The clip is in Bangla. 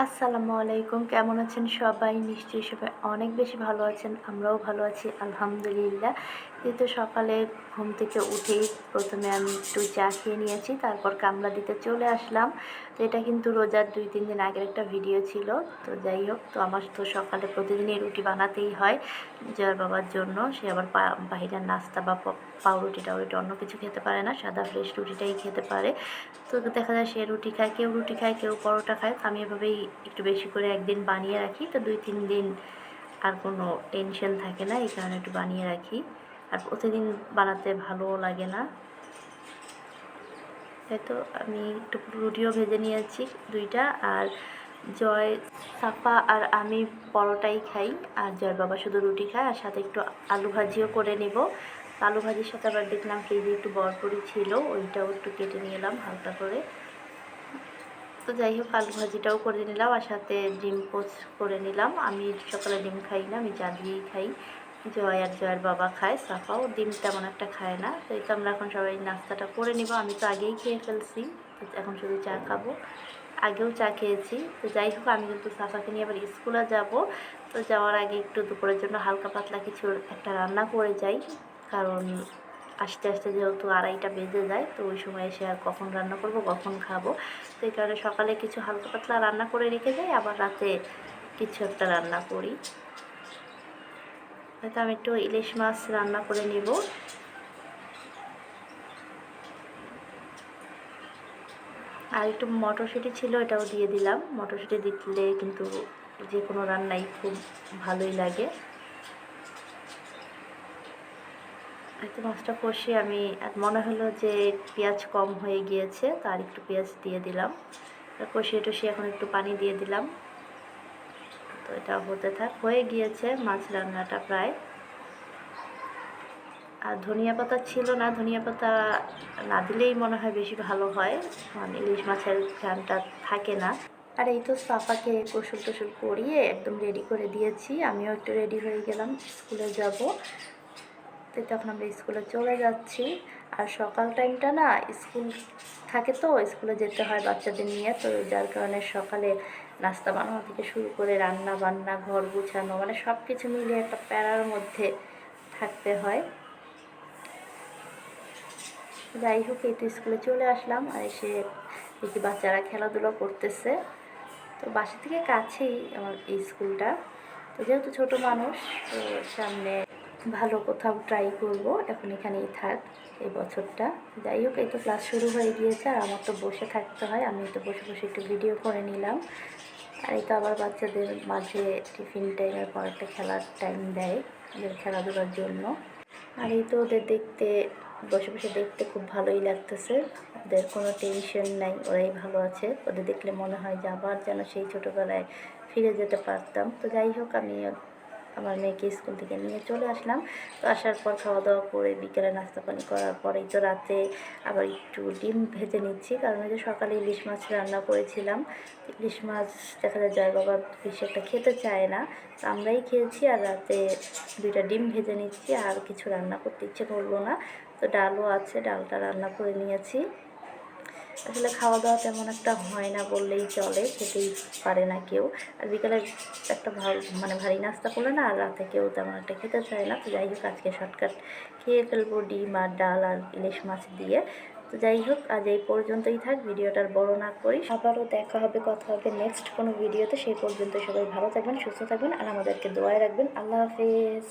আসসালামু আলাইকুম, কেমন আছেন সবাই? নিশ্চয়ই সবাই অনেক বেশি ভালো আছেন, আমরাও ভালো আছি, আলহামদুলিল্লাহ। কিন্তু সকালে ঘুম থেকে উঠেই প্রথমে আমি একটু চা খেয়ে নিয়েছি, তারপর কামলা দিতে চলে আসলাম। তো এটা কিন্তু রোজার দুই তিন দিন আগের একটা ভিডিও ছিল। তো যাই হোক, তো আমার তো সকালে প্রতিদিনই রুটি বানাতেই হয় জয়ের বাবার জন্য। সে আবার বাহিরের নাস্তা বা পাউরুটি টাউরুটি অন্য কিছু খেতে পারে না, সাদা ফ্রেশ রুটিটাই খেতে পারে। তো দেখা যায় সে রুটি খায়, কেউ রুটি খায়, কেউ পরোটা খায়। আমি এভাবেই একটু বেশি করে একদিন বানিয়ে রাখি। তো দুই তিন দিন আর কোনো টেনশন থাকে না, এই কারণে একটু বানিয়ে রাখি। আর প্রতিদিন বানাতে ভালোও লাগে না। তো আমি একটু রুটিও ভেজে নিয়েছি দুইটা আর জয় সাফা আর আমি পরোটাই খাই। আর জয় বাবা শুধু রুটি খায় আর সাথে একটু আলু ভাজিও করে নেব। আলু ভাজির সাথে আবার দেখলাম ফ্রিজে একটু বরপুরি ছিল, ওইটাও একটু কেটে নিয়ে এলাম হালকা করে। তো যাই হোক, আলু ভাজিটাও করে নিলাম আর সাথে ডিম পোচ করে নিলাম। আমি সকালে ডিম খাই না, আমি চা দিয়েই খাই। জয় আর জয়ের বাবা খায়, সাফাও ডিম তেমন একটা খায় না। তো এই তো আমরা এখন সবাই নাস্তাটা করে নিব। আমি তো আগেই খেয়ে ফেলছি এখন শুধু চা খাব। আগেও চা খেয়েছি। তো যাই হোক, আমি কিন্তু সাফাকে নিয়ে আবার স্কুলে যাব। তো যাওয়ার আগে একটু দুপুরের জন্য হালকা পাতলা কিছু একটা রান্না করে যাই। কারণ আস্তে আস্তে যেহেতু আড়াইটা বেজে যায়, তো ওই সময় এসে আর কখন রান্না করব, কখন খাব। তো এই কারণে সকালে কিছু হালকা পাতলা রান্না করে রেখে যাই, আবার রাতে কিছু একটা রান্না করি। হয়তো আমি একটু ইলিশ মাছ রান্না করে নিব। আর একটু মটরশুঁটি ছিল, এটাও দিয়ে দিলাম। মটরশুঁটি দিলে কিন্তু যে কোনো রান্নাই খুব ভালোই লাগে। হয়তো মাছটা কষে আমি মনে হলো যে পেঁয়াজ কম হয়ে গিয়েছে, তার একটু পেঁয়াজ দিয়ে দিলাম। কষিয়ে টষিয়ে এখন একটু পানি দিয়ে দিলাম। এটা হতে থাক। হয়ে গিয়েছে মাছ রান্নাটা প্রায়। আর ধনিয়া পাতা ছিল না, ধনিয়া পাতা না দিলেই মনে হয় বেশি ভালো হয়। মানে ইলিশ মাছের ঘ্রানটা থাকে না। আর এই তো সাপাকে কৌশল টসুল করিয়ে একদম রেডি করে দিয়েছি। আমিও একটু রেডি হয়ে গেলাম, স্কুলে যাব। তো তখন আমরা স্কুলে চলে যাচ্ছি। আর সকাল টাইমটা না স্কুল থাকে তো, স্কুলে যেতে হয় বাচ্চাদের নিয়ে। তো যার কারণে সকালে নাস্তা বানানো থেকে শুরু করে রান্না বান্না, ঘর গুছানো মানে সব কিছু মিলিয়ে একটা প্যারার মধ্যে থাকতে হয়। যাই হোক, এই তো স্কুলে চলে আসলাম আর এসে দেখি বাচ্চারা খেলাধুলো করতেছে। তো বাসা থেকে কাছেই আমার এই স্কুলটা। তো যেহেতু ছোট মানুষ, তো সামনে ভালো কোথাও ট্রাই করব। এখন এখানেই থাক, এই বছরটা। যাই হোক, এই তো ক্লাস শুরু হয়ে গিয়েছে আর আমার তো বসে থাকতে হয়। আমি তো বসে বসে একটু ভিডিও করে নিলাম। আর এই তো আবার বাচ্চাদের মাঝে টিফিন টাইমের পর একটা খেলার টাইম দেয়, ওদের খেলাধুলার জন্য। আর এই তো ওদের দেখতে, বসে বসে দেখতে খুব ভালোই লাগতেছে। ওদের কোনো টেনশন নাই, ওরাই ভালো আছে। ওদের দেখলে মনে হয় যে আবার যেন সেই ছোটোবেলায় ফিরে যেতে পারতাম। তো যাই হোক, আমি আমার মেয়েকে স্কুল থেকে নিয়ে চলে আসলাম। তো আসার পর খাওয়া দাওয়া করে বিকেলে নাস্তা পানি করার পরেই তো রাতে আবার একটু ডিম ভেজে নিচ্ছি। কারণ ওই যে সকালে ইলিশ মাছ রান্না করেছিলাম। ইলিশ মাছ দেখা যায় জয় বাবা বেশি একটা খেতে চায় না। তো আমরাই খেয়েছি আর রাতে দুইটা ডিম ভেজে নিচ্ছি আর কিছু রান্না করতে ইচ্ছে করল না। তো ডালও আছে, ডালটা রান্না করে নিয়েছি। আসলে খাওয়া দাওয়া তেমন একটা হয় না বললেই চলে, খেতেই পারে না কেউ। আর বিকালে একটা ভালো মানে ভারী নাস্তা করলে না আর রাতে কেউ তেমন একটা খেতে চায় না। তো যাই হোক, আজকে শর্টকাট খেয়ে ফেলব ডিম আর ডাল আর ইলিশ মাছ দিয়ে। তো যাই হোক, আজ এই পর্যন্তই থাক, ভিডিওটার বড় না করি। আবারও দেখা হবে, কথা হবে নেক্সট কোনো ভিডিওতে সেই পর্যন্ত সবাই ভালো থাকবেন, সুস্থ থাকবেন, আর আমাদেরকে দোয়ায় রাখবেন। আল্লাহ হাফেজ।